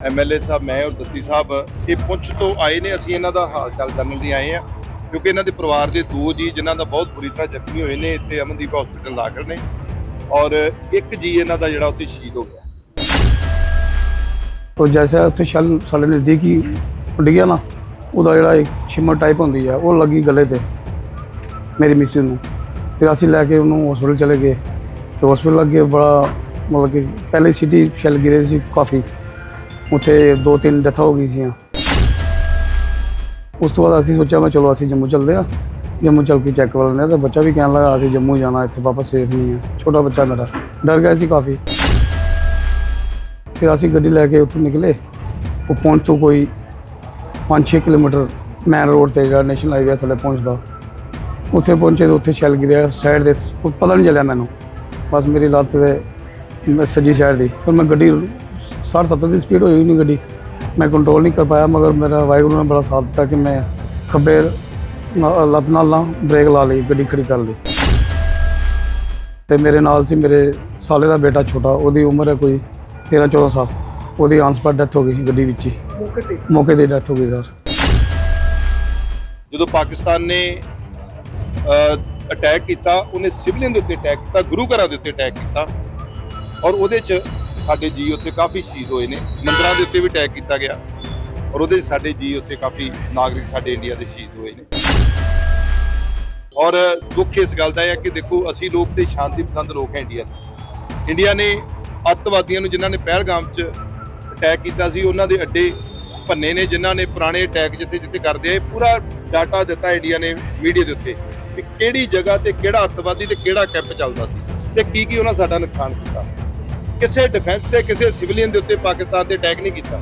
MLA ਸਾਹਿਬ, ਮੈਂ ਔਰ ਦੱਤੀ ਸਾਹਿਬ, ਇਹ ਪੁੰਛ ਤੋਂ ਆਏ ਨੇ, ਅਸੀਂ ਇਹਨਾਂ ਦਾ ਹਾਲ ਚਾਲ ਜਾਣਨ ਲਈ ਆਏ ਆ ਕਿਉਂਕਿ ਇਹਨਾਂ ਦੇ ਪਰਿਵਾਰ ਦੇ ਦੋ ਜੀ, ਜਿਨ੍ਹਾਂ ਦਾ ਬਹੁਤ ਬੁਰੀ ਤਰ੍ਹਾਂ ਜ਼ਖਮੀ ਹੋਏ ਨੇ, ਇੱਥੇ ਅਮਨਦੀਪ ਹਸਪੀਟਲ ਦਾਖਲ ਨੇ। ਔਰ ਇੱਕ ਜੀ ਇਹਨਾਂ ਦਾ ਜਿਹੜਾ ਉੱਥੇ ਸ਼ਹੀਦ ਹੋ ਗਿਆ। ਉਹ ਜੈਸਾ ਉੱਥੇ ਛਲ, ਸਾਡੇ ਨਜ਼ਦੀਕ ਹੀ ਉੱਡ ਗਿਆ ਨਾ, ਉਹਦਾ ਜਿਹੜਾ ਇੱਕ ਸ਼ਿਮਰ ਟਾਈਪ ਹੁੰਦੀ ਆ, ਉਹ ਲੱਗੀ ਗਲੇ ਤੇ, ਮੇਰੀ ਮਿਸਿਸ ਨੂੰ। ਫਿਰ ਅਸੀਂ ਲੈ ਕੇ ਉਹਨੂੰ ਹਸਪੀਟਲ ਚਲੇ ਗਏ। ਤੇ ਹਸਪੀਟਲ ਲੱਗੇ ਬੜਾ ਮਤਲਬ ਕਿ ਪਹਿਲੇ ਸਿਟੀ ਛਲ ਗਿਰੇ ਸੀ ਕਾਫੀ। ਉੱਥੇ ਦੋ ਤਿੰਨ ਡੈਥਾਂ ਹੋ ਗਈ ਸੀਆਂ। ਉਸ ਤੋਂ ਬਾਅਦ ਅਸੀਂ ਸੋਚਿਆ ਮੈਂ ਚਲੋ ਅਸੀਂ ਜੰਮੂ ਚੱਲਦੇ ਆ ਜੰਮੂ ਚੱਲ ਕੇ ਚੈੱਕ ਕਰ ਲੈਂਦੇ ਹਾਂ ਤੇ ਬੱਚਾ ਵੀ ਕਹਿਣ ਲੱਗਾ, ਅਸੀਂ ਜੰਮੂ ਜਾਣਾ, ਇੱਥੇ ਵਾਪਸ ਸੇਫ ਨਹੀਂ ਹੈ। ਛੋਟਾ ਬੱਚਾ ਮੇਰਾ। ਡਰ ਗਿਆ ਸੀ ਕਾਫੀ। ਫਿਰ ਅਸੀਂ ਗੱਡੀ ਲੈ ਕੇ ਉੱਥੋਂ ਨਿਕਲੇ। ਉਹ ਪਹੁੰਚ ਤੋਂ ਕੋਈ 5-6 ਕਿਲੋਮੀਟਰ ਮੈਨ ਰੋਡ ਤੇ ਜਿਹੜਾ ਨੈਸ਼ਨਲ ਹਾਈਵੇ ਥੱਲੇ ਪਹੁੰਚਦਾ। ਉੱਥੇ ਪਹੁੰਚੇ ਤਾਂ ਉੱਥੇ ਛਲ ਗਿਰਿਆ ਸਾਈਡ ਦੇ ਉਹ ਪਤਾ ਨਹੀਂ ਚੱਲਿਆ ਮੈਨੂੰ। ਬਸ ਮੇਰੀ ਲੱਤ ਤੇ ਸੱਜੀ ਸਾਈਡ ਦੀ। ਫਿਰ ਮੈਂ ਗੱਡੀ 60-70 ਦੀ ਸਪੀਡ ਹੋਈ ਨਹੀਂ ਗੱਡੀ। ਮੈਂ ਕੰਟਰੋਲ ਨਹੀਂ ਕਰ ਪਾਇਆ ਮਗਰ ਮੇਰਾ ਵਾਹਿਗੁਰੂ ਨੇ ਬੜਾ ਸਾਥ ਦਿੱਤਾ ਕਿ ਮੈਂ ਖੱਬੇ ਲੱਤ ਨਾਲ ਨਾ ਬ੍ਰੇਕ ਲਾ ਲਈ ਗੱਡੀ ਖੜੀ ਕਰ ਲਈ। ਤੇ ਮੇਰੇ ਨਾਲ ਸੀ ਮੇਰੇ ਸਾਲੇ ਦਾ ਬੇਟਾ ਛੋਟਾ ਉਹਦੀ ਉਮਰ ਹੈ ਕੋਈ 13-14 ਸਾਲ। ਉਹਦੀ ਆਨ ਸਪਾਟ ਡੈਥ ਹੋ ਗਈ ਸੀ ਗੱਡੀ ਵਿੱਚ ਹੀ। ਮੌਕੇ ਤੇ? ਮੌਕੇ ਤੇ ਡੈਥ ਹੋ ਗਈ ਸਰ ਜਦੋਂ ਪਾਕਿਸਤਾਨ ਨੇ ਅਟੈਕ ਕੀਤਾ ਉਹਨੇ ਸਿਵਲੀਅਨ ਦੇ ਉੱਤੇ ਅਟੈਕ ਕੀਤਾ ਗੁਰੂ ਘਰਾਂ ਦੇ ਉੱਤੇ ਅਟੈਕ ਕੀਤਾ। ਔਰ ਉਹਦੇ 'ਚ ਸਾਡੇ ਜੀ ਉੱਥੇ ਕਾਫੀ ਸ਼ਹੀਦ ਹੋਏ ਨੇ। ਮੰਦਰਾਂ ਦੇ ਉੱਤੇ ਵੀ ਅਟੈਕ ਕੀਤਾ ਗਿਆ ਔਰ ਉਹਦੇ 'ਚ ਸਾਡੇ ਜੀ ਉੱਥੇ ਕਾਫੀ ਨਾਗਰਿਕ ਸਾਡੇ ਇੰਡੀਆ ਦੇ ਸ਼ਹੀਦ ਹੋਏ ਨੇ। ਔਰ ਦੁੱਖ ਇਸ ਗੱਲ ਦਾ ਹੈ ਕਿ ਦੇਖੋ, ਅਸੀਂ ਲੋਕ ਤੇ ਸ਼ਾਂਤੀ ਪਸੰਦ ਲੋਕ ਹੈ ਇੰਡੀਆ ਦੇ। ਇੰਡੀਆ ਨੇ ਅੱਤਵਾਦੀਆਂ ਨੂੰ ਜਿਨ੍ਹਾਂ ਨੇ ਪਹਿਲਗਾਮ 'ਚ ਅਟੈਕ ਕੀਤਾ ਸੀ, ਉਹਨਾਂ ਦੇ ਅੱਡੇ ਭੰਨੇ ਨੇ, ਜਿਨ੍ਹਾਂ ਨੇ ਪੁਰਾਣੇ ਅਟੈਕ ਜਿੱਥੇ ਜਿੱਥੇ ਕਰਦੇ ਆ ਪੂਰਾ ਡਾਟਾ ਦਿੱਤਾ ਇੰਡੀਆ ਨੇ ਮੀਡੀਆ ਦੇ ਉੱਤੇ ਕਿ ਕਿਹੜੀ ਜਗ੍ਹਾ ਤੇ ਕਿਹੜਾ ਅੱਤਵਾਦੀ ਤੇ ਕਿਹੜਾ ਕੈਂਪ ਚੱਲਦਾ ਸੀ ਤੇ ਕੀ ਕੀ ਉਹਨਾਂ ਸਾਡਾ ਨੁਕਸਾਨ ਕੀਤਾ। ਕਿਸੇ ਡਿਫੈਂਸ ਤੇ, ਕਿਸੇ ਸਿਵਲੀਅਨ ਦੇ ਉੱਤੇ ਪਾਕਿਸਤਾਨ ਤੇ ਅਟੈਕ ਨਹੀਂ ਕੀਤਾ।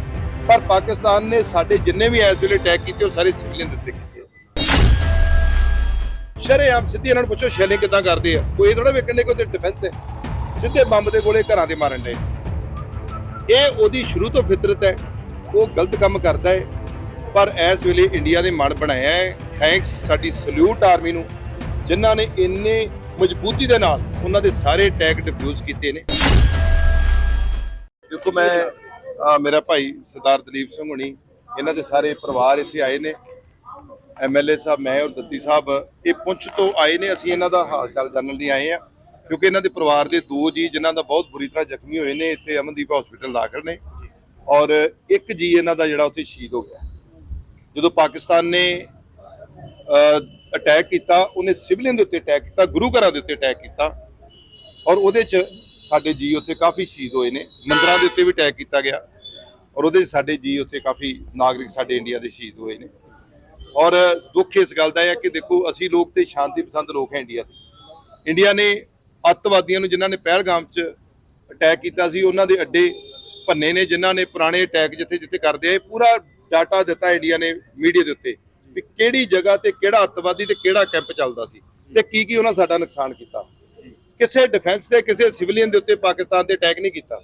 ਪਰ ਪਾਕਿਸਤਾਨ ਨੇ ਸਾਡੇ ਜਿੰਨੇ ਵੀ ਇਸ ਵੇਲੇ ਅਟੈਕ ਕੀਤੇ, ਉਹ ਸਾਰੇ ਸਿਵਲੀਅਨ ਦੇ ਉੱਤੇ ਕੀਤੇ ਸ਼ਰੇਆਮ ਸਿੱਧੀ ਇਹਨਾਂ ਨੂੰ ਪੁੱਛੋ ਸ਼ੈਲਿੰਗ ਕਿਦਾਂ ਕਰਦੇ ਆ? ਕੋਈ ਥੋੜਾ ਵੇਖਣ ਦੇ ਕੋਈ ਤੇ ਡਿਫੈਂਸ ਹੈ? ਸਿੱਧੇ ਬੰਬ ਦੇ ਕੋਲੇ ਘਰਾਂ ਦੇ ਮਾਰਨ ਦੇ। ਇਹ ਉਹਦੀ ਸ਼ੁਰੂ ਤੋਂ ਫਿਤਰਤ ਹੈ, ਉਹ ਗਲਤ ਕੰਮ ਕਰਦਾ ਹੈ, ਪਰ ਇਸ ਵੇਲੇ ਇੰਡੀਆ ਦੇ ਮਨ ਬਣਾਇਆ ਹੈ। ਥੈਂਕਸ ਸਾਡੀ ਸਲੂਟ ਆਰਮੀ ਨੂੰ, ਜਿਨ੍ਹਾਂ ਨੇ ਇੰਨੇ ਮਜ਼ਬੂਤੀ ਦੇ ਨਾਲ ਉਹਨਾਂ ਦੇ ਸਾਰੇ ਅਟੈਕ ਡਿਫਿਊਜ਼ ਕੀਤੇ ਨੇ। ਦੇਖੋ ਮੈਂ ਮੇਰਾ ਭਾਈ ਸਰਦਾਰ ਦਲੀਪ ਸਿੰਘ ਹੁਣੀ, ਇਹਨਾਂ ਦੇ ਸਾਰੇ ਪਰਿਵਾਰ ਇੱਥੇ ਆਏ ਨੇ। ਐਮਐਲਏ ਸਾਹਿਬ, ਮੈਂ ਔਰ ਦੱਤੀ ਸਾਹਿਬ, ਇਹ ਪੁੰਛ ਤੋਂ ਆਏ ਨੇ, ਅਸੀਂ ਇਹਨਾਂ ਦਾ ਹਾਲ ਚਾਲ ਜਾਣਨ ਲਈ ਆਏ ਆ ਕਿਉਂਕਿ ਇਹਨਾਂ ਦੇ ਪਰਿਵਾਰ ਦੇ ਦੋ ਜੀ, ਜਿਨ੍ਹਾਂ ਦਾ ਬਹੁਤ ਬੁਰੀ ਤਰ੍ਹਾਂ ਜ਼ਖਮੀ ਹੋਏ ਨੇ, ਇੱਥੇ ਅਮਨਦੀਪ ਹਸਪੀਟਲ ਦਾਖਲ ਨੇ। ਔਰ ਇੱਕ ਜੀ ਇਹਨਾਂ ਦਾ ਜਿਹੜਾ ਉੱਥੇ ਸ਼ਹੀਦ ਹੋ ਗਿਆ। ਜਦੋਂ ਪਾਕਿਸਤਾਨ ਨੇ ਅਟੈਕ ਕੀਤਾ, ਉਹਨੇ ਸਿਵਲੀਅਨ ਦੇ ਉੱਤੇ ਅਟੈਕ ਕੀਤਾ, ਗੁਰੂ ਘਰਾਂ ਦੇ ਉੱਤੇ ਅਟੈਕ ਕੀਤਾ। ਔਰ ਉਹਦੇ 'ਚ ਸਾਡੇ ਜੀ ਉੱਥੇ ਕਾਫੀ ਸ਼ਹੀਦ ਹੋਏ ਨੇ। ਮੰਦਰਾਂ ਦੇ ਉੱਤੇ ਵੀ ਅਟੈਕ ਕੀਤਾ ਗਿਆ। ਔਰ ਉਹਦੇ 'ਚ ਸਾਡੇ ਜੀ ਉੱਥੇ ਕਾਫੀ ਨਾਗਰਿਕ ਸਾਡੇ ਇੰਡੀਆ ਦੇ ਸ਼ਹੀਦ ਹੋਏ ਨੇ। ਔਰ ਦੁੱਖ ਇਸ ਗੱਲ ਦਾ ਹੈ ਕਿ ਦੇਖੋ, ਅਸੀਂ ਲੋਕ ਤੇ ਸ਼ਾਂਤੀ ਪਸੰਦ ਲੋਕ ਹੈ ਇੰਡੀਆ ਦੇ। ਇੰਡੀਆ ਨੇ ਅੱਤਵਾਦੀਆਂ ਨੂੰ ਜਿਨ੍ਹਾਂ ਨੇ ਪਹਿਲਗਾਮ 'ਚ ਅਟੈਕ ਕੀਤਾ ਸੀ, ਉਹਨਾਂ ਦੇ ਅੱਡੇ ਭੰਨੇ ਨੇ, ਜਿਨ੍ਹਾਂ ਨੇ ਪੁਰਾਣੇ ਅਟੈਕ ਜਿੱਥੇ ਜਿੱਥੇ ਕਰਦੇ ਆ ਪੂਰਾ ਡਾਟਾ ਦਿੱਤਾ ਇੰਡੀਆ ਨੇ ਮੀਡੀਆ ਦੇ ਉੱਤੇ ਵੀ ਕਿਹੜੀ ਜਗ੍ਹਾ ਤੇ ਕਿਹੜਾ ਅੱਤਵਾਦੀ ਤੇ ਕਿਹੜਾ ਕੈਂਪ ਚੱਲਦਾ ਸੀ ਤੇ ਕੀ ਕੀ ਉਹਨਾਂ ਸਾਡਾ ਨੁਕਸਾਨ ਕੀਤਾ। ਕਿਸੇ ਡਿਫੈਂਸ ਦੇ, ਕਿਸੇ ਸਿਵਲੀਅਨ ਦੇ ਉੱਤੇ ਪਾਕਿਸਤਾਨ ਤੇ ਅਟੈਕ ਨਹੀਂ ਕੀਤਾ।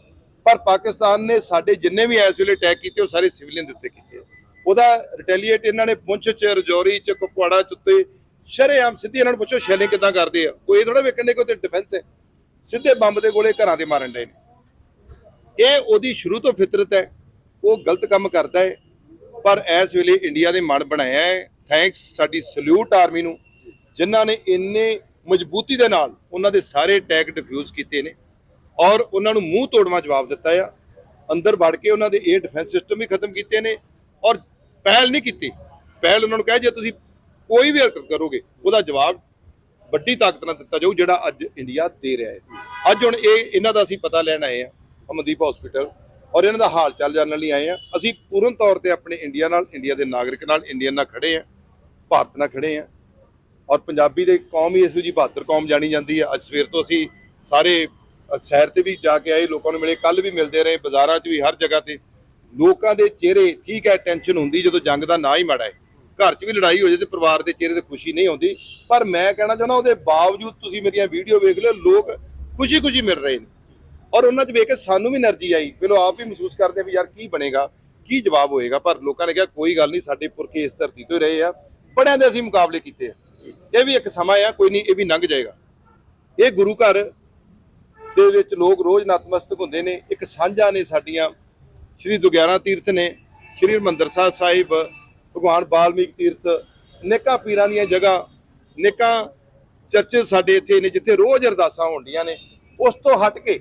ਪਰ ਪਾਕਿਸਤਾਨ ਨੇ ਸਾਡੇ ਜਿੰਨੇ ਵੀ ਇਸ ਵੇਲੇ ਅਟੈਕ ਕੀਤੇ, ਉਹ ਸਾਰੇ ਸਿਵਲੀਅਨ ਦੇ ਉੱਤੇ ਕੀਤੇ। ਉਹਦਾ ਰਿਟੈਲੀਏਟ ਇਹਨਾਂ ਨੇ ਪੁੰਛ ਚ, ਰਜੌਰੀ ਚ, ਕੁਪਵਾੜਾ ਚ ਉੱਤੇ ਸ਼ਰੇਆਮ ਸਿੱਧੀ ਇਹਨਾਂ ਨੂੰ ਪੁੱਛੋ ਸ਼ੈਲਿੰਗ ਕਿਦਾਂ ਕਰਦੇ ਆ। ਕੋਈ ਥੋੜਾ ਵੇਖਣ ਦੇ ਕੋਈ ਤੇ ਡਿਫੈਂਸ ਹੈ। ਸਿੱਧੇ ਬੰਬ ਦੇ ਗੋਲੇ ਘਰਾਂ ਦੇ ਮਾਰਨ ਦੇ ਨੇ। ਇਹ ਉਹਦੀ ਸ਼ੁਰੂ ਤੋਂ ਫਿਤਰਤ ਹੈ। ਉਹ ਗਲਤ ਕੰਮ ਕਰਦਾ ਹੈ। ਪਰ ਇਸ ਵੇਲੇ ਇੰਡੀਆ ਦੇ ਮਨ ਬਣਾਇਆ ਹੈ। ਥੈਂਕਸ ਸਾਡੀ ਸਲੂਟ ਆਰਮੀ ਨੂੰ, ਜਿਨ੍ਹਾਂ ਨੇ ਇੰਨੇ ਮਜ਼ਬੂਤੀ ਦੇ ਨਾਲ ਉਹਨਾਂ ਦੇ ਸਾਰੇ ਅਟੈਕ ਡਿਫਿਊਜ਼ ਕੀਤੇ ਨੇ ਔਰ ਉਹਨਾਂ ਨੂੰ ਮੂੰਹ ਤੋੜਵਾ ਜਵਾਬ ਦਿੱਤਾ ਆ। ਅੰਦਰ ਵੜ ਕੇ ਉਹਨਾਂ ਦੇ 에ਅਰ ਡਿਫੈਂਸ ਸਿਸਟਮ ਵੀ ਖਤਮ ਕੀਤੇ ਨੇ ਔਰ ਪਹਿਲ ਨਹੀਂ ਕੀਤੀ। ਪਹਿਲ ਉਹਨਾਂ ਨੂੰ ਕਹੇ, ਜੇ ਤੁਸੀਂ ਕੋਈ ਵੀ ਹਰਕਤ ਕਰੋਗੇ, ਉਹਦਾ ਜਵਾਬ ਵੱਡੀ ਤਾਕਤ ਨਾਲ ਦਿੱਤਾ ਜਾਊ, ਜਿਹੜਾ ਅੱਜ ਇੰਡੀਆ ਦੇ ਰਿਹਾ ਹੈ। ਅੱਜ ਹੁਣ ਇਹ, ਇਹਨਾਂ ਦਾ ਅਸੀਂ ਪਤਾ ਲੈਣ ਆਏ ਆ, ਅਮਨਦੀਪ ਹਸਪੀਟਲ ਔਰ ਇਹਨਾਂ ਦਾ ਹਾਲ ਚਾਲ ਜਾਣਨ ਲਈ ਆਏ ਆ। ਅਸੀਂ ਪੂਰਨ ਤੌਰ ਤੇ ਆਪਣੇ ਇੰਡੀਆ ਨਾਲ, ਇੰਡੀਆ ਦੇ ਨਾਗਰਿਕ ਨਾਲ, ਇੰਡੀਅਨ ਨਾਲ ਖੜੇ ਆ, ਭਾਰਤ ਨਾਲ ਖੜੇ ਆ। ਔਰ ਪੰਜਾਬੀ ਦੇ ਕੌਮ ਹੀ ਇਸ ਜੀ ਬਹਾਦਰ ਕੌਮ ਜਾਣੀ ਜਾਂਦੀ ਹੈ। ਅੱਜ ਸਵੇਰ ਤੋਂ ਅਸੀਂ ਸਾਰੇ ਸ਼ਹਿਰ ਤੇ ਵੀ ਜਾ ਕੇ ਆਏ, ਲੋਕਾਂ ਨੂੰ ਮਿਲੇ ਕੱਲ ਵੀ ਮਿਲਦੇ ਰਹੇ, ਬਾਜ਼ਾਰਾਂ 'ਚ ਵੀ ਹਰ ਜਗ੍ਹਾ ਤੇ। ਲੋਕਾਂ ਦੇ ਚਿਹਰੇ ਠੀਕ ਹੈ ਟੈਨਸ਼ਨ ਹੁੰਦੀ, ਜਦੋਂ ਜੰਗ ਦਾ ਨਾਂ ਹੀ ਮਾੜਾ ਹੈ। ਘਰ 'ਚ ਵੀ ਲੜਾਈ ਹੋ ਜਾਏ ਤੇ ਪਰਿਵਾਰ ਦੇ ਚਿਹਰੇ ਤੇ ਖੁਸ਼ੀ ਨਹੀਂ ਆਉਂਦੀ। ਪਰ ਮੈਂ ਕਹਿਣਾ ਚਾਹੁੰਦਾ ਉਹਦੇ ਬਾਵਜੂਦ ਤੁਸੀਂ ਮੇਰੀਆਂ ਵੀਡੀਓ ਵੇਖ ਲਿਓ, ਲੋਕ ਖੁਸ਼ੀ-ਖੁਸ਼ੀ ਮਿਲ ਰਹੇ ਨੇ। ਔਰ ਉਹਨਾਂ 'ਚ ਵੇਖ ਕੇ ਸਾਨੂੰ ਵੀ એનર્ਜੀ ਆਈ। ਫਿਰ ਆਪ ਵੀ ਮਹਿਸੂਸ ਕਰਦੇ ਆ ਵੀ ਯਾਰ ਕੀ ਬਣੇਗਾ, ਕੀ ਜਵਾਬ ਹੋਏਗਾ। ਪਰ ਲੋਕਾਂ ਨੇ ਕਿਹਾ, ਕੋਈ ਗੱਲ ਨਹੀਂ, ਸਾਡੇ ਪੁਰਖੇ ਇਸ ਧਰਤੀ ਤੋਂ ਰਹੇ ਆ। ਬੜਿਆਂ ਦੇ ਅਸੀਂ ਮੁਕਾਬਲੇ ਕੀਤੇ ਆ। ਇਹ ਵੀ ਇੱਕ ਸਮਾਂ ਆ, ਕੋਈ ਨਹੀਂ, ਇਹ ਵੀ ਲੰਘ ਜਾਏਗਾ। ਇਹ ਗੁਰੂ ਘਰ ਦੇ ਵਿੱਚ ਲੋਕ ਰੋਜ਼ ਨਤਮਸਤਕ ਹੁੰਦੇ ਨੇ। ਇੱਕ ਸਾਂਝਾ ਨੇ ਸਾਡੀਆਂ, ਸ਼੍ਰੀ ਦੁਗਿਆਰਾ ਤੀਰਥ ਨੇ, ਸ਼੍ਰੀ ਹਰਿਮੰਦਰ ਸਾਹਿਬ ਸਾਹਿਬ, ਭਗਵਾਨ ਬਾਲਮੀਕ ਤੀਰਥ, ਨੇਕਾਂ ਪੀਰਾਂ ਦੀਆਂ ਜਗ੍ਹਾ, ਨੇਕਾਂ ਚਰਚੇ ਸਾਡੇ ਇੱਥੇ ਨੇ, ਜਿੱਥੇ ਰੋਜ਼ ਅਰਦਾਸਾਂ ਹੁੰਦੀਆਂ ਨੇ। ਉਸ ਤੋਂ ਹਟ ਕੇ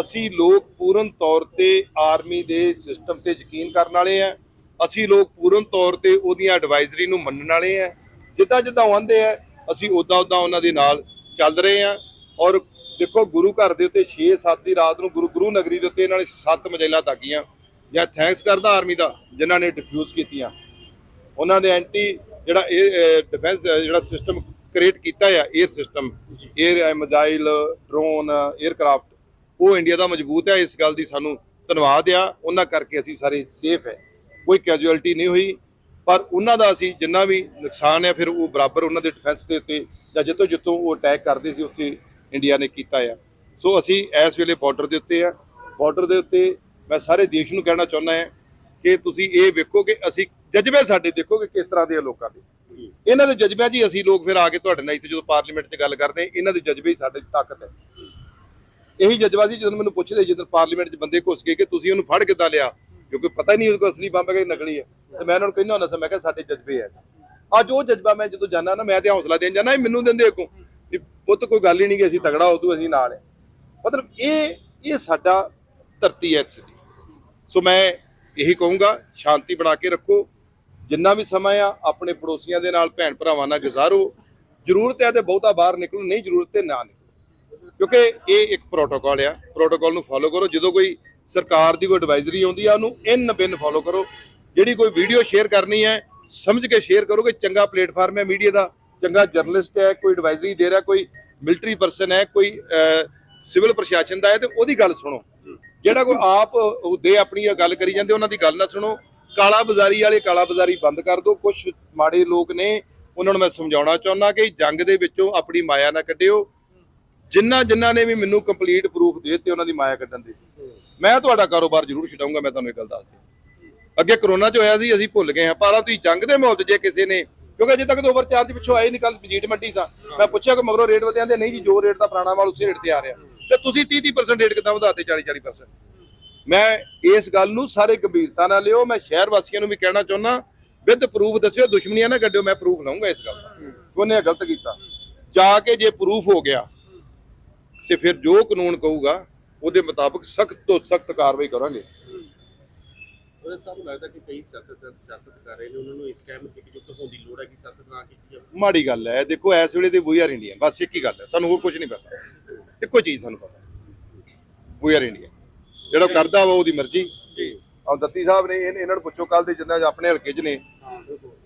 ਅਸੀਂ ਲੋਕ ਪੂਰਨ ਤੌਰ ਤੇ ਆਰਮੀ ਦੇ ਸਿਸਟਮ ਤੇ ਯਕੀਨ ਕਰਨ ਵਾਲੇ ਆ। ਅਸੀਂ ਲੋਕ ਪੂਰਨ ਤੌਰ ਤੇ ਉਹਦੀਆਂ ਐਡਵਾਈਜ਼ਰੀ ਨੂੰ ਮੰਨਣ ਵਾਲੇ ਆ। ਜਿੱਦਾਂ ਜਿੱਦਾਂ ਆਉਂਦੇ ਆਂਦੇ ਆ, ਅਸੀਂ ਉਦਾਂ ਉਦਾਂ ਉਹਨਾਂ ਦੇ ਨਾਲ ਚੱਲ ਰਹੇ ਆ। ਔਰ ਦੇਖੋ, ਗੁਰੂ ਘਰ ਦੇ ਉੱਤੇ 6-7 ਦੀ ਰਾਤ ਨੂੰ ਗੁਰੂ ਗੁਰੂ ਨਗਰੀ ਦੇ ਉੱਤੇ ਇਹਨਾਂ ਨੇ 7 ਮਜੈਲਾ ਤਾਕੀਆਂ, ਜਾਂ ਥੈਂਕਸ ਕਰਦਾ ਆਰਮੀ ਦਾ, ਜਿਨ੍ਹਾਂ ਨੇ ਡਿਫਿਊਜ਼ ਕੀਤੀਆਂ। ਉਹਨਾਂ ਦੇ ਐਂਟੀ ਜਿਹੜਾ ਇਹ ਡਿਫੈਂਸ ਜਿਹੜਾ ਸਿਸਟਮ ਕ੍ਰੀਏਟ ਕੀਤਾ ਆ air system air missile drone aircraft ਉਹ ਇੰਡੀਆ ਦਾ ਮਜ਼ਬੂਤ ਹੈ ਇਸ ਗੱਲ ਦੀ ਸਾਨੂੰ ਧੰਨਵਾਦ ਆ। ਉਹਨਾਂ ਕਰਕੇ ਅਸੀਂ ਸਾਰੇ ਸੇਫ ਹੈ ਕੋਈ ਕੈਜੂਅਲਟੀ ਨਹੀਂ ਹੋਈ। ਪਰ ਉਹਨਾਂ ਦਾ ਅਸੀਂ ਜਿੰਨਾ ਵੀ ਨੁਕਸਾਨ ਹੈ, ਫਿਰ ਉਹ ਬਰਾਬਰ ਉਹਨਾਂ ਦੇ ਡਿਫੈਂਸ ਦੇ ਉੱਤੇ ਜਾਂ ਜਿੱਥੋਂ ਜਿੱਥੋਂ ਉਹ ਅਟੈਕ ਕਰਦੇ ਸੀ, ਉੱਥੇ ਇੰਡੀਆ ਨੇ ਕੀਤਾ ਆ। ਸੋ ਅਸੀਂ ਇਸ ਵੇਲੇ ਬਾਰਡਰ ਦੇ ਉੱਤੇ ਆ। ਬਾਰਡਰ ਦੇ ਉੱਤੇ ਮੈਂ ਸਾਰੇ ਦੇਸ਼ ਨੂੰ ਕਹਿਣਾ ਚਾਹੁੰਦਾ ਹਾਂ ਕਿ ਤੁਸੀਂ ਇਹ ਵੇਖੋ ਕਿ ਅਸੀਂ ਜਜ਼ਬੇ ਸਾਡੇ ਦੇਖੋ ਕਿ ਕਿਸ ਤਰ੍ਹਾਂ ਦੇ ਆ ਲੋਕਾਂ ਦੇ। ਇਹਨਾਂ ਦੇ ਜਜ਼ਬਿਆਂ 'ਚ ਹੀ ਅਸੀਂ ਲੋਕ ਫਿਰ ਆ ਕੇ ਤੁਹਾਡੇ ਨਾਲ ਇੱਥੇ ਜਦੋਂ ਪਾਰਲੀਮੈਂਟ 'ਚ ਗੱਲ ਕਰਦੇ ਇਹਨਾਂ ਦੇ ਜਜ਼ਬੇ ਹੀ ਸਾਡੇ 'ਚ ਤਾਕਤ ਹੈ। ਇਹੀ ਜਜ਼ਬਾ ਸੀ ਜਦੋਂ ਮੈਨੂੰ ਪੁੱਛਦੇ, ਜਦੋਂ ਪਾਰਲੀਮੈਂਟ 'ਚ ਬੰਦੇ ਘੁੱਸ ਗਏ ਕਿ ਤੁਸੀਂ ਉਹਨੂੰ ਫੜ ਕਿੱਦਾਂ ਲਿਆ? ਕਿਉਂਕਿ ਪਤਾ ਹੀ ਨਹੀਂ ਉਹਦੇ ਕੋਲ ਅਸਲੀ ਬੰਬ ਹੈ ਕਿ ਨਕਲੀ ਹੈ। ਤੇ ਮੈਂ ਉਹਨਾਂ ਨੂੰ ਕਹਿੰਦਾ ਹੁੰਦਾ ਸੀ, ਮੈਂ ਕਿਹਾ ਸਾਡੇ ਜਜ਼ਬੇ ਹੈ। ਅੱਜ ਉਹ ਜਜ਼ਬਾ ਮੈਂ ਜਦੋਂ ਜਾਣਾ ਨਾ, ਮੈਂ ਤੇ ਹੌਸਲਾ ਦੇਣ ਜਾਣਾ ਇਹ ਮੈਨੂੰ ਦਿੰਦੇ ਅੱਗੋਂ ਪੁੱਤ ਕੋਈ ਗੱਲ ਹੀ ਨਹੀਂ ਕਿ ਅਸੀਂ ਤਗੜਾ ਹੋ, ਤੂੰ ਅਸੀਂ ਨਾਲ ਹੈ। ਮਤਲਬ ਇਹ ਇਹ ਸਾਡਾ ਧਰਤੀ ਹੈ ਇੱਥੇ ਸੋ ਮੈਂ ਇਹੀ ਕਹੂੰਗਾ, ਸ਼ਾਂਤੀ ਬਣਾ ਕੇ ਰੱਖੋ। ਜਿੰਨਾ ਵੀ ਸਮਾਂ ਆ, ਆਪਣੇ ਪੜੋਸੀਆਂ ਦੇ ਨਾਲ, ਭੈਣ ਭਰਾਵਾਂ ਨਾਲ ਗੁਜ਼ਾਰੋ। ਜ਼ਰੂਰਤ ਹੈ ਤੇ ਬਹੁਤਾ ਬਾਹਰ ਨਿਕਲੋ ਨਹੀਂ ਜ਼ਰੂਰਤ ਤੇ ਨਾ ਨਿਕਲੋ ਕਿਉਂਕਿ ਇਹ ਇੱਕ ਪ੍ਰੋਟੋਕਾਲ ਆ। ਪ੍ਰੋਟੋਕਾਲ ਨੂੰ ਫਾਲੋ ਕਰੋ। ਜਦੋਂ ਕੋਈ ਸਰਕਾਰ ਦੀ ਕੋਈ ਐਡਵਾਈਜ਼ਰੀ ਆਉਂਦੀ ਆ, ਉਹਨੂੰ ਇਨ ਬਿਨ ਫੋਲੋ ਕਰੋ। ਜਿਹੜੀ ਕੋਈ ਵੀਡੀਓ ਸ਼ੇਅਰ ਕਰਨੀ ਹੈ, ਸਮਝ ਕੇ ਸ਼ੇਅਰ ਕਰੋ ਕਿ ਚੰਗਾ ਪਲੇਟਫਾਰਮ ਹੈ ਮੀਡੀਆ ਦਾ, ਚੰਗਾ ਜਰਨਲਿਸਟ ਹੈ, ਕੋਈ ਐਡਵਾਈਜ਼ਰੀ ਦੇ ਰਿਹਾ, ਕੋਈ ਮਿਲਟਰੀ ਪਰਸਨ ਹੈ, ਕੋਈ ਸਿਵਲ ਪ੍ਰਸ਼ਾਸਨ ਦਾ ਹੈ, ਤੇ ਉਹਦੀ ਗੱਲ ਸੁਣੋ। ਜਿਹੜਾ ਕੋਈ ਆਪ ਦੇ ਆਪਣੀ ਗੱਲ ਕਰੀ ਜਾਂਦੇ, ਉਹਨਾਂ ਦੀ ਗੱਲ ਨਾ ਸੁਣੋ। ਕਾਲਾ ਬਾਜ਼ਾਰੀ ਵਾਲੇ ਕਾਲਾ ਬਾਜ਼ਾਰੀ ਬੰਦ ਕਰ ਦਿਓ ਕੁਝ ਮਾੜੇ ਲੋਕ ਨੇ, ਉਹਨਾਂ ਨੂੰ ਮੈਂ ਸਮਝਾਉਣਾ ਚਾਹੁੰਦਾ ਕਿ ਜੰਗ ਦੇ ਵਿੱਚੋਂ ਆਪਣੀ ਮਾਇਆ ਨਾ ਕੱਢਿਓ। ਜਿੰਨਾ ਜਿੰਨਾ ਨੇ ਵੀ ਮੈਨੂੰ ਕੰਪਲੀਟ ਪ੍ਰੂਫ ਦੇ ਦਿੱਤੇ, ਉਹਨਾਂ ਦੀ ਮਾਇਆ ਕੱਢਣ ਦੇ। ਮੈਂ ਤੁਹਾਡਾ ਕਾਰੋਬਾਰ ਜ਼ਰੂਰ ਛਡਾਊਂਗਾ, ਮੈਂ ਤੁਹਾਨੂੰ ਇਹ ਗੱਲ ਦੱਸ ਦਿਆਂ। ਅੱਗੇ ਕਰੋਨਾ ਚ ਹੋਇਆ ਸੀ, ਅਸੀਂ ਭੁੱਲ ਗਏ ਹਾਂ। ਪਰ ਤੁਸੀਂ ਜੰਗ ਦੇ ਮਾਹੌਲ 'ਚ ਜੇ ਕਿਸੇ ਨੇ ਕਿਉਂਕਿ ਅਜੇ ਤੱਕ ਤਾਂ ਓਵਰ ਚਾਰਜ ਪਿੱਛੋਂ ਆਏ ਨਹੀਂ ਕੱਲ ਬਜੀਟ ਮੰਡੀ ਸਾਂ। ਮੈਂ ਪੁੱਛਿਆ ਕਿ ਮਗਰੋਂ ਰੇਟ ਵਧਿਆ ਦੇ ਨਹੀਂ ਜੀ, ਜੋ ਰੇਟ ਦਾ ਪੁਰਾਣਾ ਮਾਲ, ਉਸੇ ਰੇਟ ਤੇ ਆ ਰਿਹਾ। ਤੇ ਤੁਸੀਂ 30 30% ਰੇਟ ਕਿਦਾਂ ਵਧਾਤੇ 40 40% ਮੈਂ ਇਸ ਗੱਲ ਨੂੰ ਸਾਰੇ ਗੰਭੀਰਤਾ ਨਾਲ ਲਿਓ, ਮੈਂ ਸ਼ਹਿਰ ਵਾਸੀਆਂ ਨੂੰ ਵੀ ਕਹਿਣਾ ਚਾਹੁੰਦਾ, ਵਿਦ ਪ੍ਰੂਫ ਦੱਸਿਓ, ਦੁਸ਼ਮਣੀਆਂ ਨਾ ਕੱਢਿਓ, ਮੈਂ ਪ੍ਰੂਫ ਲਵਾਂਗਾ ਇਸ ਗੱਲ ਦਾ। ਉਹਨੇ ਇਹ ਗਲਤ ਕੀਤਾ। ਜਾ ਕੇ ਜੇ ਪ੍ਰੂਫ ਹੋ ਗਿਆ ਤੇ ਫਿਰ ਜੋ ਕਾਨੂੰਨ ਕਹੂਗਾ ਉਹਦੇ ਮੁਤਾਬਕ ਸਖਤ ਤੋਂ ਸਖਤ ਕਾਰਵਾਈ ਕਰਾਂਗੇ। ਉਹਦੇ ਸਾਨੂੰ ਲੱਗਦਾ ਕਿ ਕਈ ਸਿਆਸਤਦਾਨ ਸਿਆਸਤ ਕਰ ਰਹੇ ਨੇ ਉਹਨਾਂ ਨੂੰ ਇਸ ਟਾਈਮ ਇਕਜੁੱਟ ਹੋਣ ਦੀ ਲੋੜ ਹੈ ਕਿ ਸਿਆਸਤ ਨਾ ਕੀਤੀ ਜਾਵੇ। ਮਾੜੀ ਗੱਲ ਹੈ। ਦੇਖੋ ਇਸ ਵੇਲੇ ਤੇ ਆਰ ਇੰਡੀਆ ਬਸ ਇੱਕ ਹੀ ਗੱਲ ਹੈ। ਸਾਨੂੰ ਹੋਰ ਕੁਝ ਨਹੀਂ ਪਤਾ। ਇੱਕੋ ਚੀਜ਼ ਸਾਨੂੰ ਪਤਾ ਆਰ ਇੰਡੀਆ ਜਿਹੜਾ ਕਰਦਾ ਵਾ ਉਹਦੀ ਮਰਜ਼ੀ। ਜੀ। ਆ ਦੱਤੀ ਸਾਹਿਬ ਨੇ ਇਹ- ਇਹਨਾਂ ਨੂੰ ਪੁੱਛੋ ਕੱਲ ਦੇ ਜਿੰਨਾ ਆਪਣੇ ਹਲਕੇ 'ਚ ਨੇ।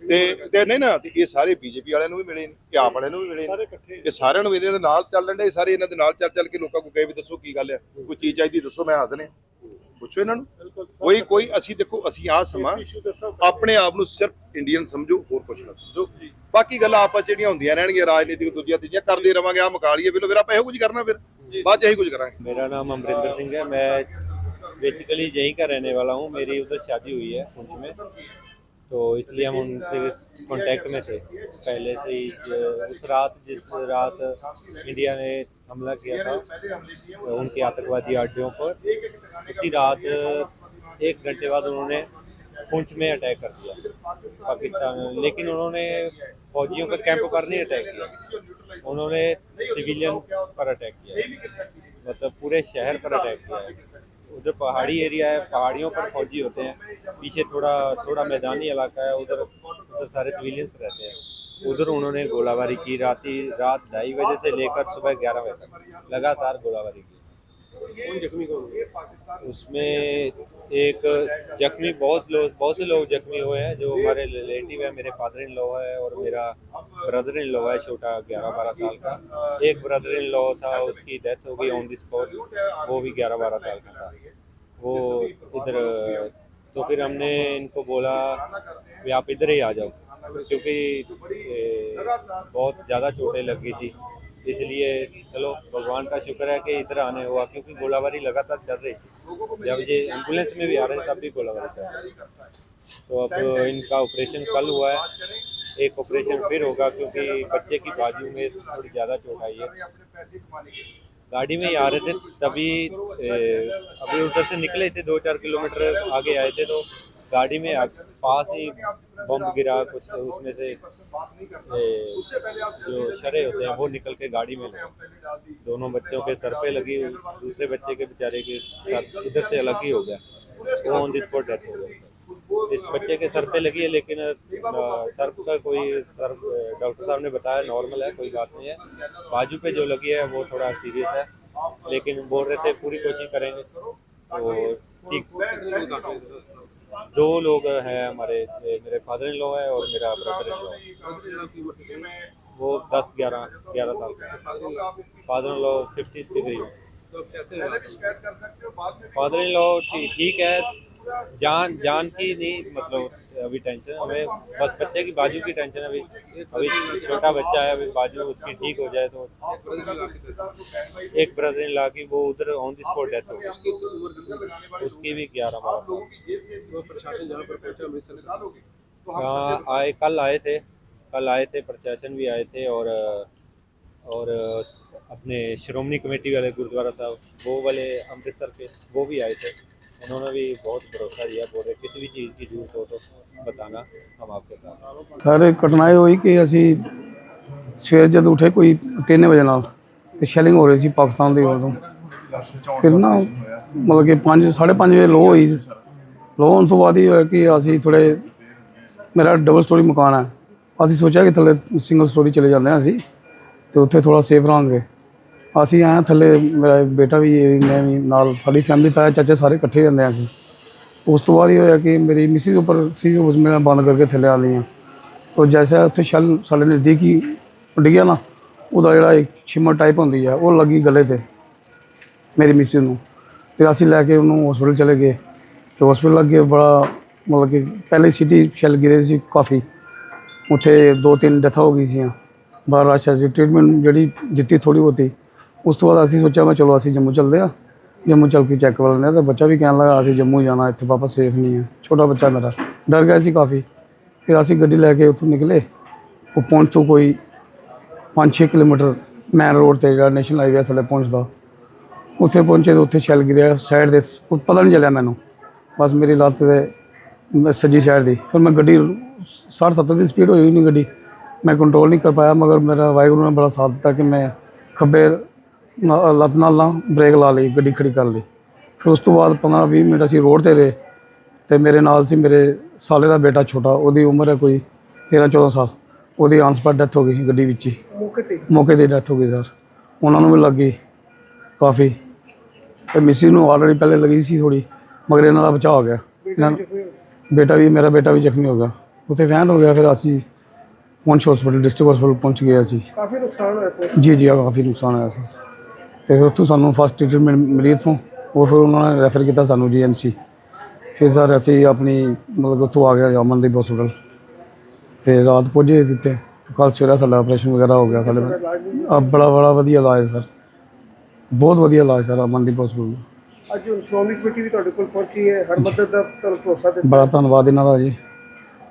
ਤੇ ਤੇ ਨਹੀਂ ਨਾ ਤੇ ਇਹ ਸਾਰੇ ਬੀਜੇਪੀ ਵਾਲਿਆਂ ਨੂੰ ਵੀ ਮਿਲੇ ਨੇ ਤੇ ਆਪ ਵਾਲਿਆਂ ਨੂੰ ਵੀ ਮਿਲੇ ਨੇ ਇਕੱਠੇ ਇਹ ਸਾਰਿਆਂ ਨੂੰ ਇਹਦੇ ਨਾਲ ਚੱਲਣ ਦੇ ਸਾਰੇ ਇਹਨਾਂ ਦੇ ਨਾਲ ਚੱਲ ਚੱਲ ਕੇ ਲੋਕਾਂ ਕੋਲ ਗਏ ਵੀ ਦੱਸੋ ਕੀ ਗੱਲ ਹੈ ਕੋਈ ਚੀਜ਼ ਚਾਹੀਦੀ ਦੱਸੋ ਮੈਂ ਹਾਜ਼ਰ ਨੇ ਪੁੱਛੋ ਇਹਨਾਂ ਨੂੰ ਕੋਈ ਕੋਈ ਅਸੀਂ ਦੇਖੋ ਅਸੀਂ ਆ ਸਮਾਂ ਆਪਣੇ ਆਪ ਨੂੰ ਸਿਰਫ ਇੰਡੀਅਨ ਸਮਝੋ ਹੋਰ ਕੁਛ ਨਾ ਸਮਝੋ ਬਾਕੀ ਗੱਲਾਂ ਆਪਾਂ 'ਚ ਜਿਹੜੀਆਂ ਹੁੰਦੀਆਂ ਰਹਿਣਗੀਆਂ ਰਾਜਨੀਤਿਕ ਦੂਜੀਆਂ ਤੀਜੀਆਂ ਕਰਦੇ ਰਵਾਂਗੇ ਆ ਮਕਾਲੀਏ ਬਿਲੋ ਫਿਰ ਆਪਾਂ ਇਹੋ ਕੁਝ ਕਰਨਾ ਫਿਰ ਬਾਅਦ 'ਚ ਇਹੀ ਕੁਝ ਕਰਾਂਗੇ मेरा नाम अमरिंदर सिंह है मैं बेसिकली यहीं का रहने वाला हूँ मेरी उधर शादी हुई है पुंछ में तो इसलिए हम उनसे कांटेक्ट में थे। पहले से ही उस रात, जिस रात इंडिया ने हमला किया था तो उनके आतंकवादी अड्डों पर, उसी रात, एक घंटे बाद उन्होंने पुंछ में अटैक कर दिया पाकिस्तान लेकिन उन्होंने फौजियों का कैंप पर नहीं अटैक किया। उन्होंने सिविलियन पर अटैक किया। मतलब पूरे शहर पर अटैक किया। उधर पहाड़ी एरिया है पहाड़ियों पर फौजी होते हैं। पीछे थोड़ा थोड़ा मैदानी इलाका है उधर उधर सारे सिविलियंस रहते हैं। उधर उन्होंने गोलाबारी की रात ही रात ढाई बजे से लेकर सुबह ग्यारह बजे तक लगातार गोलाबारी की। जख्मी कौन उसमें एक जख्मी बहुत लोग बहुत से लोग जख्मी हुए हैं जो हमारे रिलेटिव है मेरे फादर इन लॉ है और मेरा ब्रदर इन लॉ है छोटा ग्यारह बारह साल का। एक ब्रदर इन लॉ था उसकी डेथ हो गई ऑन द स्पॉट वो भी ग्यारह बारह साल का था। वो इधर तो फिर हमने इनको बोला कि आप इधर ही आ जाओ क्योंकि बहुत ज़्यादा चोटें लग गई थी। इसलिए चलो भगवान का शुक्र है कि इधर आने हुआ क्योंकि गोलाबारी लगातार चल रही थी। जब ये एंबुलेंस में भी आ रहे थे तब भी गोलाबारी चल रही थी। तो अब इनका ऑपरेशन कल हुआ है। एक ऑपरेशन फिर होगा क्योंकि बच्चे की बाजू में थोड़ी ज़्यादा चोट आई है। गाड़ी में ही आ रहे थे, तभी अभी उधर से निकले थे, दो चार किलोमीटर आगे आए थे तो गाड़ी में पास ही बम गिरा, कुछ उसमें से जो शरे होते हैं, वो निकल के गाड़ी में लगे। दोनों बच्चों के सर पे लगी दूसरे बच्चे के बेचारे के सर इधर से अलग ही हो गया। वो ऑन द स्पॉट डेथ हो गया। इस बच्चे के सर पे लगी है लेकिन सर का कोई सर डॉक्टर साहब ने बताया नॉर्मल है कोई बात नहीं है। बाजू पे जो लगी है वो थोड़ा सीरियस है लेकिन बोल रहे थे पूरी कोशिश करेंगे। तो ठीक। दो लोग हैं हमारे मेरे फादर इन लॉ है और मेरा ब्रदर इन लॉ वो दस ग्यारह ग्यारह साल का फादर इन लॉ फिफ्टी के करीब फादर इन लॉ ठीक है। जान जान की नहीं मतलब अभी टेंशन हमें बस बच्चे की बाजू की टेंशन अभी। अभी छोटा बच्चा है, अभी बाजू उसकी ठीक हो जाए तो। एक ब्रदर इन ला की, वो उधर ऑन द स्पॉट डेथ हो गई। उसकी भी ग्यारह का हाँ आए, कल आए थे। कल आए थे, प्रशासन भी आए थे और और, अपने श्रोमणी कमेटी वाले गुरुद्वारा साहब, वो वाले अमृतसर के, वो भी आए थे। उन्होंने भी बहुत भरोसा दिया बोल रहे किसी भी चीज़ की जरूरत हो तो बताना हम आपके साथ ਸਰ ਘਟਨਾ ਇਹ ਹੋਈ ਕਿ ਅਸੀਂ ਸਵੇਰ ਜਦ ਉੱਠੇ ਕੋਈ 3 ਵਜੇ ਨਾਲ ਤੇ ਸ਼ੈਲਿੰਗ ਹੋ ਰਹੀ ਸੀ ਪਾਕਿਸਤਾਨ ਦੀ ਵੱਲੋਂ ਫਿਰ ਨਾ ਮਤਲਬ ਕਿ 5 5:30 ਵਜੇ ਲੋ ਹੋਈ ਲੋ ਹੋਣ ਤੋਂ ਬਾਅਦ ਹੀ ਹੋਇਆ ਕਿ ਅਸੀਂ ਥੋੜੇ ਮੇਰਾ ਡਬਲ ਸਟੋਰੀ ਮਕਾਨ ਹੈ ਅਸੀਂ ਸੋਚਿਆ ਕਿ ਥੱਲੇ ਸਿੰਗਲ ਸਟੋਰੀ ਚਲੇ ਜਾਂਦੇ ਹਾਂ ਅਸੀਂ ਤੇ ਉੱਥੇ ਥੋੜਾ ਸੇਫ ਰਹਾਂਗੇ ਅਸੀਂ ਆਇਆ ਥੱਲੇ, ਮੇਰਾ ਬੇਟਾ ਵੀ ਮੈਂ ਵੀ ਨਾਲ ਸਾਡੀ ਫੈਮਿਲੀ ਤਾਇਆ, ਚਾਚੇ ਸਾਰੇ ਇਕੱਠੇ ਜਾਂਦੇ ਆ ਸੀ ਉਸ ਤੋਂ ਬਾਅਦ ਇਹ ਹੋਇਆ ਕਿ ਮੇਰੀ ਮਿਸਿਸ ਉੱਪਰ ਸੀ ਉਸ ਮੇਰਾ ਬੰਦ ਕਰਕੇ ਥੱਲੇ ਆ ਲਈਆਂ ਉਹ ਜੈਸਾ ਉੱਥੇ ਛਲ ਸਾਡੇ ਨਜ਼ਦੀਕ ਹੀ ਡਿੱਗਿਆ ਨਾ, ਉਹਦਾ ਜਿਹੜਾ ਇੱਕ ਛਿਮਰ ਟਾਈਪ ਹੁੰਦੀ ਆ, ਉਹ ਲੱਗੀ ਗਲੇ ਤੇ, ਮੇਰੀ ਮਿਸਿਸ ਨੂੰ। ਫਿਰ ਅਸੀਂ ਲੈ ਕੇ ਉਹਨੂੰ ਹਸਪੀਟਲ ਚਲੇ ਗਏ। ਤੇ ਹਸਪੀਟਲ ਅੱਗੇ ਬੜਾ ਮਤਲਬ ਕਿ ਪਹਿਲੇ ਸਿਟੀ ਛਲ ਗਿਰੇ ਸੀ ਕਾਫੀ। ਉੱਥੇ ਦੋ ਤਿੰਨ ਡੈਥ ਹੋ ਗਈ ਸੀ ਬਾਹਰ ਆਸ਼ਾ ਸੀ ਟ੍ਰੀਟਮੈਂਟ ਜਿਹੜੀ ਦਿੱਤੀ ਥੋੜੀ ਬਹੁਤੀ। ਉਸ ਤੋਂ ਬਾਅਦ ਅਸੀਂ ਸੋਚਿਆ ਮੈਂ ਚਲੋ ਅਸੀਂ ਜੰਮੂ ਚੱਲਦੇ ਆ ਜੰਮੂ ਚੱਲ ਕੇ ਚੈੱਕ ਕਰ ਲੈਂਦੇ ਹਾਂ। ਤਾਂ ਬੱਚਾ ਵੀ ਕਹਿਣ ਲੱਗਾ, ਅਸੀਂ ਜੰਮੂ ਜਾਣਾ, ਇੱਥੇ ਪਾਪਾ ਸੇਫ ਨਹੀਂ ਹੈ। ਛੋਟਾ ਬੱਚਾ ਮੇਰਾ। ਡਰ ਗਿਆ ਸੀ ਕਾਫੀ। ਫਿਰ ਅਸੀਂ ਗੱਡੀ ਲੈ ਕੇ ਉੱਥੋਂ ਨਿਕਲੇ। ਉਹ ਪਹੁੰਚ ਤੋਂ ਕੋਈ 5-6 ਕਿਲੋਮੀਟਰ ਮੈਨ ਰੋਡ ਤੇ ਜਿਹੜਾ ਨੈਸ਼ਨਲ ਹਾਈਵੇ ਥੱਲੇ ਪਹੁੰਚਦਾ। ਉੱਥੇ ਪਹੁੰਚੇ ਤੇ ਉੱਥੇ ਛਲ ਗਿਰਿਆ। ਸਾਈਡ ਦੇ ਪਤਾ ਨਹੀਂ ਚੱਲਿਆ ਮੈਨੂੰ। ਬਸ ਮੇਰੀ ਲੱਤ ਦੇ ਸੱਜੀ ਸਾਈਡ ਦੀ। ਫਿਰ ਮੈਂ ਗੱਡੀ 60-70 ਦੀ ਸਪੀਡ ਹੋਈ ਨਹੀਂ ਗੱਡੀ। ਮੈਂ ਕੰਟਰੋਲ ਨਹੀਂ ਕਰ ਪਾਇਆ, ਮਗਰ ਮੇਰਾ ਵਾਹਿਗੁਰੂ ਨੇ ਬੜਾ ਸਾਥ ਦਿੱਤਾ ਕਿ ਮੈਂ ਖੱਬੇ ਲੱਤ ਨਾਲ ਨਾ ਬ੍ਰੇਕ ਲਾ ਲਈ ਗੱਡੀ ਖੜੀ ਕਰ ਲਈ। ਫਿਰ ਉਸ ਤੋਂ ਬਾਅਦ 15-20 ਮਿੰਟ ਅਸੀਂ ਰੋਡ ਤੇ ਰਹੇ ਤੇ ਮੇਰੇ ਨਾਲ ਸੀ ਮੇਰੇ ਸਾਲੇ ਦਾ ਬੇਟਾ ਛੋਟਾ ਉਹਦੀ ਉਮਰ ਹੈ ਕੋਈ 13-14 ਸਾਲ। ਉਹਦੀ ਆਨ ਸਪਾਟ ਡੈਥ ਹੋ ਗਈ ਗੱਡੀ ਵਿੱਚ ਹੀ। ਮੌਕੇ ਤੇ? ਮੌਕੇ ਤੇ ਡੈਥ ਹੋ ਗਈ ਸਰ ਉਹਨਾਂ ਨੂੰ ਵੀ ਲੱਗੀ ਕਾਫੀ। ਤੇ ਮਿਸੀ ਨੂੰ ਆਲਰੇਡੀ ਪਹਿਲੇ ਲੱਗੀ ਸੀ ਥੋੜੀ ਮਗਰ ਇਹਨਾਂ ਦਾ ਬਚਾਅ ਹੋ ਗਿਆ। ਬੇਟਾ ਵੀ ਮੇਰਾ ਬੇਟਾ ਵੀ ਜ਼ਖਮੀ ਹੋ ਗਿਆ। ਉੱਥੇ ਫੈਂਟ ਹੋ ਗਿਆ ਫਿਰ ਅਸੀਂ ਪਹੁੰਚ ਹਸਪੀਟਲ ਡਿਸਟ੍ਰਿਕਟ ਹਸਪੀਟਲ ਪਹੁੰਚ ਗਏ ਅਸੀਂ। ਕਾਫੀ ਨੁਕਸਾਨ ਹੋਇਆ ਸੀ ਜੀ ਜੀ ਕਾਫੀ ਨੁਕਸਾਨ ਹੋਇਆ ਸੀ। ਤੇ ਫਿਰ ਉੱਥੋਂ ਸਾਨੂੰ ਫਸਟ ਟ੍ਰੀਟਮੈਂਟ ਮਿਲੀ ਇੱਥੋਂ। ਉਹ ਫਿਰ ਉਹਨਾਂ ਨੇ ਰੈਫਰ ਕੀਤਾ ਸਾਨੂੰ ਜੀਐਮਸੀ ਫਿਰ ਸਰ ਅਸੀਂ ਆਪਣੀ ਮਤਲਬ ਉੱਥੋਂ ਆ ਗਏ ਅਮਨਦੀਪ ਹਸਪੀਟਲ ਤੇ ਰਾਤ ਪਹੁੰਚੇ ਦਿੱਤੇ ਕੱਲ ਸਵੇਰੇ ਸਾਡਾ ਆਪਰੇਸ਼ਨ ਵਗੈਰਾ ਹੋ ਗਿਆ ਸਾਡੇ ਆ ਬੜਾ ਬੜਾ ਵਧੀਆ ਇਲਾਜ ਸਰ ਬਹੁਤ ਵਧੀਆ ਇਲਾਜ ਸਰ ਅਮਨਦੀਪ ਹਸਪੀਟਲ ਅੱਜ ਸ਼੍ਰੋਮਣੀ ਕਮੇਟੀ ਵੀ ਤੁਹਾਡੇ ਕੋਲ ਪਹੁੰਚੀ ਹੈ। ਹਰ ਮਦਦ ਦਾ ਤੁਹਾਨੂੰ ਭਰੋਸਾ ਦਿੱਤਾ। ਬੜਾ ਧੰਨਵਾਦ ਇਹਨਾਂ ਦਾ ਜੀ।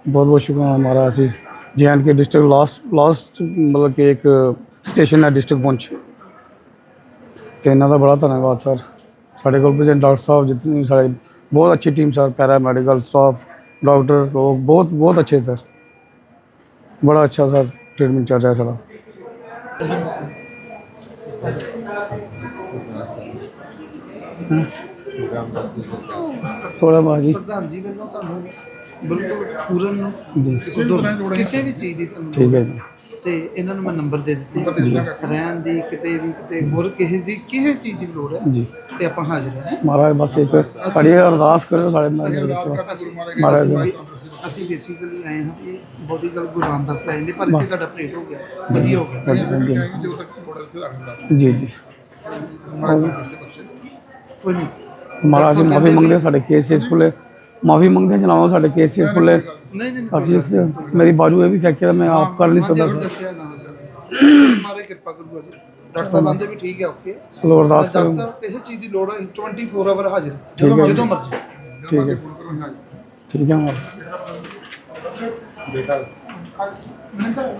ਬਹੁਤ ਬਹੁਤ ਸ਼ੁਕਰਾਨਾ ਹਮਾਰਾ ਅਸੀਂ J and K district last last ਮਤਲਬ ਕਿ ਇੱਕ ਸਟੇਸ਼ਨ ਹੈ ਡਿਸਟ੍ਰਿਕਟ ਪਹੁੰਚ ਤੇ ਇਹਨਾਂ ਦਾ ਬੜਾ ਧੰਨਵਾਦ ਸਰ। ਸਾਡੇ ਕੋਲ ਪ੍ਰੈਜ਼ੈਂਟ ਡਾਕਟਰ ਸਾਹਿਬ ਜਿਤਨੀ ਵੀ ਸਾਡੇ ਬਹੁਤ ਅੱਛੀ team sir para medical staff doctor ਲੋਕ ਬਹੁਤ ਬਹੁਤ ਅੱਛੇ ਸਰ। ਬੜਾ ਅੱਛਾ ਸਰ ਟ੍ਰੀਟਮੈਂਟ ਚੱਲ ਰਿਹਾ ਸਾਡਾ। ਥੋੜਾ ਬਾਜੀ। ਪ੍ਰਧਾਨ ਜੀ ਵੱਲੋਂ ਤੁਹਾਨੂੰ ਬਿਲਕੁਲ ਪੂਰਨ ਜੀ। ਉਦੋਂ ਕਿਸੇ ਵੀ ਚੀਜ਼ ਦੀ ਤੁਹਾਨੂੰ ਠੀਕ ਹੈ ਜੀ। ਤੇ ਇਹਨਾਂ ਨੂੰ ਮੈਂ ਨੰਬਰ ਦੇ ਦਿੱਤੇ ਰਹਿਣ ਦੀ ਕਿਤੇ ਵੀ ਕਿਤੇ ਹੋਰ ਕਿਸੇ ਦੀ ਕਿਸੇ ਚੀਜ਼ ਦੀ ਲੋੜ ਹੈ ਜੀ। ਤੇ ਆਪਾਂ ਹਾਜ਼ਰ ਹਾਂ। ਮਹਾਰਾਜ ਬਸ ਇੱਕ ਸਾਡੀ ਅਰਦਾਸ ਕਰੋ ਸਾਡੇ ਨਾਲ ਮਹਾਰਾਜ ਜੀ। ਅਸੀਂ ਬੇਸਿਕਲੀ ਆਏ ਹਾਂ ਕਿ ਬੋਡੀ ਗੱਲ ਗੁਰੂ ਰਾਮਦਾਸ ਲੈ ਜਾਂਦੇ ਪਰ ਇੱਥੇ ਸਾਡਾ ਪ੍ਰੇਟ ਹੋ ਗਿਆ। ਵਧੀਆ ਹੋ ਗਿਆ। ਜੀ ਜੀ। ਕੋਈ ਨਹੀਂ। ਮਹਾਰਾਜ ਜੀ ਮਾਫੀ ਮੰਗਦੇ ਸਾਡੇ ਕੇਸਿਸ ਖੁੱਲੇ ਮਾਫੀ ਮੰਗਦੇ ਹਾਂ ਜਨਾਬ ਸਾਡੇ ਕੇਸਿਸ ਖੁੱਲੇ ਨਹੀਂ ਨਹੀਂ ਅਸੀਂ ਇਸ ਮੇਰੀ ਬਾਜੂ ਇਹ ਵੀ ਫ੍ਰੈਕਚਰ ਹੈ ਮੈਂ ਆਪ ਕਰ ਨਹੀਂ ਸਕਦਾ ਜ਼ਰੂਰ ਸਰ ਦੱਸਿਆ ਨਾ ਸਰ ਮਾਰੇ ਕਿਰਪਾ ਕਰੂਗਾ ਜੀ ਡਾਕਟਰ ਸਾਹਿਬ ਆਂਦੇ ਵੀ ਠੀਕ ਹੈ ਓਕੇ ਚਲੋ ਅਰਦਾਸ ਕਰੋ ਦੱਸਦਾ ਕਿਸੇ ਚੀਜ਼ ਦੀ ਲੋੜ ਹੈ 24 ਆਵਰ ਹਾਜ਼ਰ ਜਦੋਂ ਜਦੋਂ ਮਰਜ਼ੀ ਠੀਕ ਹੈ ਠੀਕ ਹੈ ਮਹਾਰਾਜ